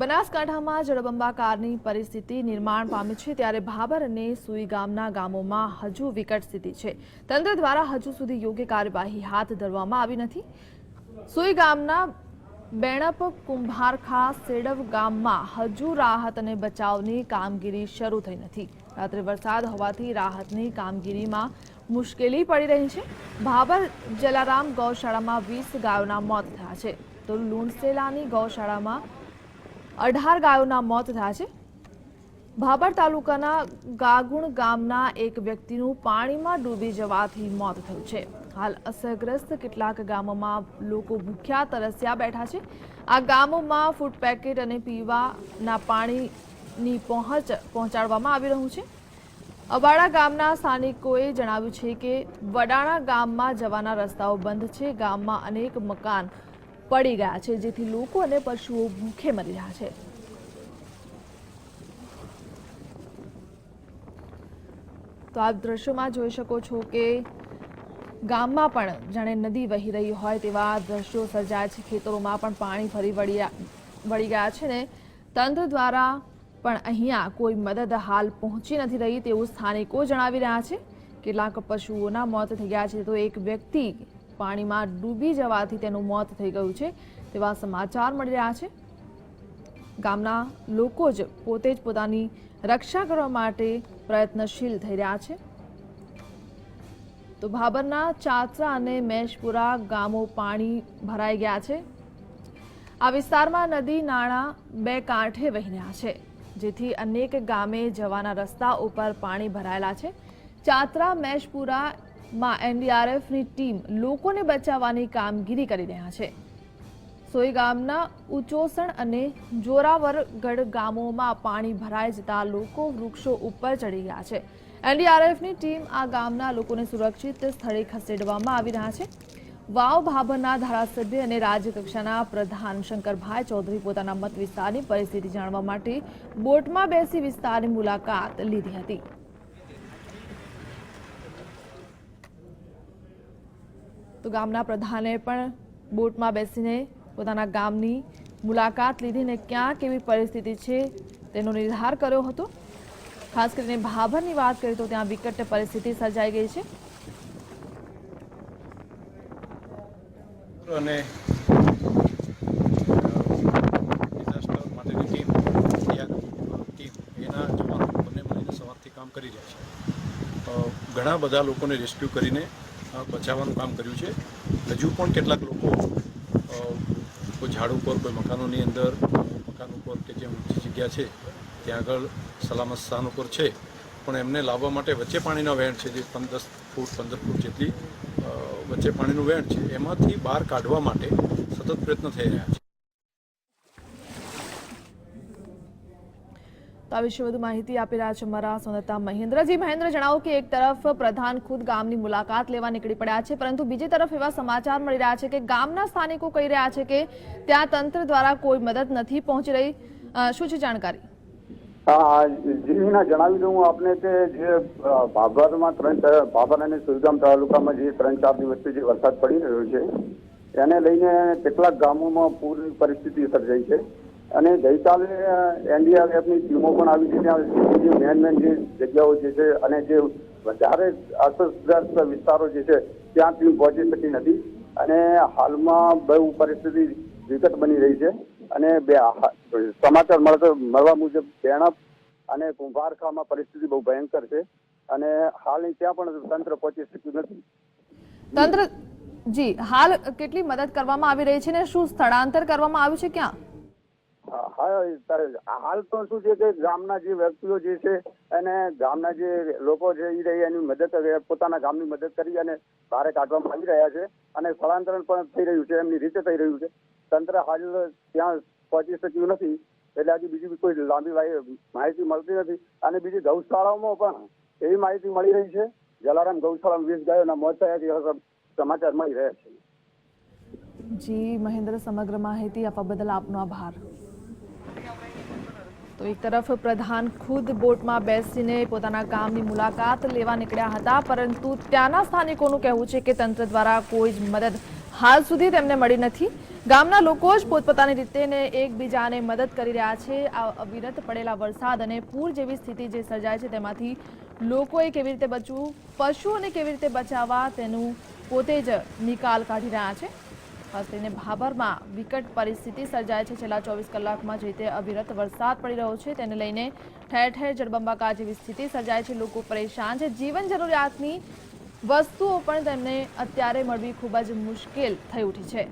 બનાસકાંઠામાં જળબંબાકારની પરિસ્થિતિ નિર્માણ પામી છે ત્યારે ભાબર અને સુઈ ગામના ગામોમાં હજુ વિકટ સ્થિતિ છે. તંત્ર દ્વારા હજુ સુધી યોગ્ય કાર્યવાહી હાથ ધરવામાં આવી નથી. સુઈ ગામના બેણપ કુંભારખા સેડવ ગામમાં હજુ રાહત અને બચાવની કામગીરી શરૂ થઈ નથી. રાત્રે વરસાદ હોવાથી રાહતની કામગીરીમાં મુશ્કેલી પડી રહી છે. ભાબર જલારામ ગૌશાળામાં વીસ ગાયોના મોત થયા છે. તો લુણસેલાની ગૌશાળામાં અઢાર ગાયોના મોત થયા છે. ભાબર તાલુકાના ગાગુણ ગામના એક વ્યક્તિનું પાણીમાં ડૂબી જવાથી મોત થયું છે. હાલ અસરગ્રસ્ત કેટલાક ગામોમાં લોકો ભૂખ્યા તરસ્યા બેઠા છે. આ ગામોમાં ફૂડ પેકેટ અને પીવાના પાણીની પહોંચ પહોંચાડવામાં આવી રહ્યું છે. અબાડા ગામના સ્થાનિકોએ જણાવ્યું છે કે વડાણા ગામમાં જવાના રસ્તાઓ બંધ છે. ગામમાં અનેક મકાન પડી ગયા છે, જેથી લોકો અને પશુઓ ભૂખે મરી રહ્યા છે. તો આપ દ્રશ્યોમાં જોઈ શકો છો કે ગામમાં પણ જાણે નદી વહી રહી હોય તેવા દ્રશ્યો સર્જાય છે. ખેતરોમાં પણ પાણી ફરી વળ્યા, વળી ગયા છે ને તંત્ર દ્વારા પણ અહીંયા કોઈ મદદ હાલ પહોંચી નથી રહી તેવું સ્થાનિકો જણાવી રહ્યા છે. કેટલાક પશુઓના મોત થઈ ગયા છે, તો એક વ્યક્તિ પાણીમાં ડૂબી જવાથી તેનું મોત થઈ ગયું છે તેવા સમાચાર મળી રહ્યા છે. ગામના લોકો જ પોતે જ પોતાની રક્ષા કરવા માટે પ્રયત્નશીલ થઈ રહ્યા છે. તો ભાબરના ચાત્રા અને મેશપુરા ગામો પાણી ભરાઈ ગયા છે. આ વિસ્તારમાં નદી નાળા બે કાંઠે વહી રહ્યા છે, જેથી અનેક ગામે જવાના રસ્તા ઉપર પાણી ભરાયેલા છે. ચાત્રા મેશપુરામાં એનડીઆરએફની ટીમ લોકોને બચાવવાની કામગીરી કરી રહ્યા છે. સોઈ ગામના ઉચોસણ અને જોરાવરગઢ ગામોમાં પાણી ભરાઈ જતા લોકો વૃક્ષો ઉપર ચડી ગયા છે. એનડીઆરએફની ટીમ આ ગામના લોકોને સુરક્ષિત સ્થળે ખસેડવામાં આવી રહ્યા છે. વાવ ભાભરના ધારાસભ્ય અને રાજ્યકક્ષાના પ્રધાન શંકરભાઈ ચૌધરી પોતાના મત વિસ્તારની પરિસ્થિતિ જાણવા માટે બોટમાં બેસી વિસ્તારની મુલાકાત લીધી હતી. તો ગામના પ્રધાને પણ બોટમાં બેસીને પોતાના ગામની મુલાકાત લીધીને ક્યાં કેવી પરિસ્થિતિ છે તેનો નિર્ધાર કર્યો હતો. ખાસ કરીને ભાભરની વાત કરીએ તો ત્યાં વિકટ પરિસ્થિતિ સર્જાઈ ગઈ છે. અને કામ કરી રહ્યા છે. ઘણા બધા લોકોને રેસ્ક્યુ કરીને બચાવવાનું કામ કર્યું છે. હજુ પણ કેટલાક લોકો કોઈ ઝાડ ઉપર, કોઈ મકાનોની અંદર, મકાન ઉપર કે જે ઊંચી જગ્યા છે, ત્યાં આગળ સલામત સ્થાન ઉપર છે. પણ એમને લાવવા માટે વચ્ચે પાણીના વહેણ છે, જે પંદર ફૂટ પંદર ફૂટ જેટલી વચ્ચે પાણીનું વહેણ છે. એમાંથી બહાર કાઢવા માટે સતત પ્રયત્ન થઈ રહ્યા છે. તો આ વિશે વધુ માહિતી આપી રહ્યા છે અમારા સંવાદદાતા મહેન્દ્રજી મહેન્દ્ર, જણાવો કે એક તરફ પ્રધાન ખુદ ગામની મુલાકાત લેવા નીકળી પડ્યા છે, પરંતુ બીજી તરફ એવા સમાચાર મળી રહ્યા છે કે ગામના સ્થાનિકો કહી રહ્યા છે કે ત્યાં તંત્ર દ્વારા કોઈ મદદ નથી પહોંચી રહી. શું છે જાણકારી? જણાવી દઉં આપને કે જે ભાભરમાં ત્રણ ભાભર અને સુરગામ તાલુકામાં જે ત્રણ, ચાર દિવસથી જે વરસાદ પડી રહ્યો છે, એને લઈને કેટલાક ગામોમાં પૂરની પરિસ્થિતિ સર્જાઈ છે. અને ગઈકાલે એનડીઆરએફની ટીમો પણ આવી છે ત્યાં જે મેન મેન જે જગ્યાઓ જે છે અને જે વધારે અસરગ્રસ્ત વિસ્તારો જે છે, ત્યાં ટીમ પહોંચી શકી નથી. અને હાલમાં બહુ પરિસ્થિતિ વિકટ બની રહી છે. અને બે સમાચાર મળતો મળવા મુજબ બેણપ અને કુંભારખામાં પરિસ્થિતિ બહુ ભયંકર છે. અને હાલ ત્યાં પણ તંત્ર પહોંચી શક્યું નથી. તંત્ર, જી, હાલ કેટલી મદદ કરવામાં આવી રહી છે ને? શું સ્થળાંતર કરવામાં આવ્યું છે ક્યાં? હાલ તો શું છે કે ગામના જે વ્યક્તિઓ જે છે અને ગામના જે લોકો છે એ રહી એની મદદ પોતાના ગામની મદદ કરી અને બહાર કાઢવામાં આવી રહ્યા છે અને સ્થળાંતરણ પણ થઈ રહ્યું છે, એમની રીતે થઈ રહ્યું છે. તંત્ર હાલ ત્યાં પહોંચી શક્યું નથી, એટલે હજી બીજી કોઈ લાંબી માહિતી મળતી નથી અને બીજી ગૌશાળાઓમાં પણ એવી માહિતી મળી રહી છે, જલારામ ગૌશાળામાં વીસ ગાયોના મોત થયા સમાચાર મળી રહ્યા છે. જી, મહેન્દ્ર, સમગ્ર માહિતી આપવા બદલ આપનો આભાર. એક તરફ પ્રધાન ખુદ બોટમાં બેસીને પોતાના ગામની મુલાકાત લેવા નીકળ્યા હતા, પરંતુ ત્યાંના સ્થાનિકોનું કહેવું છે કે તંત્ર દ્વારા કોઈ જ મદદ હાલ સુધી તેમને મળી નથી. ગામના લોકો જ પોતપોતાની રીતે એકબીજાને મદદ કરી રહ્યા છે. આ અવિરત પડેલા વરસાદ અને પૂર જેવી સ્થિતિ જે સર્જાય છે તેમાંથી લોકોએ કેવી રીતે બચવું, પશુઓને કેવી રીતે બચાવવા તેનું પોતે જ નિકાલ કાઢી રહ્યા છે. ખાસ કરીને ભાભરમાં વિકટ પરિસ્થિતિ સર્જાય છે. છેલ્લા ચોવીસ કલાકમાં જે રીતે અવિરત વરસાદ પડી રહ્યો છે, તેને લઈને ઠેર ઠેર જળબંબાકાર જેવી સ્થિતિ સર્જાય છે. લોકો પરેશાન છે. જીવન જરૂરિયાતની વસ્તુઓ પણ તેમને અત્યારે મળવી ખૂબ જ મુશ્કેલ થઈ ઉઠી છે.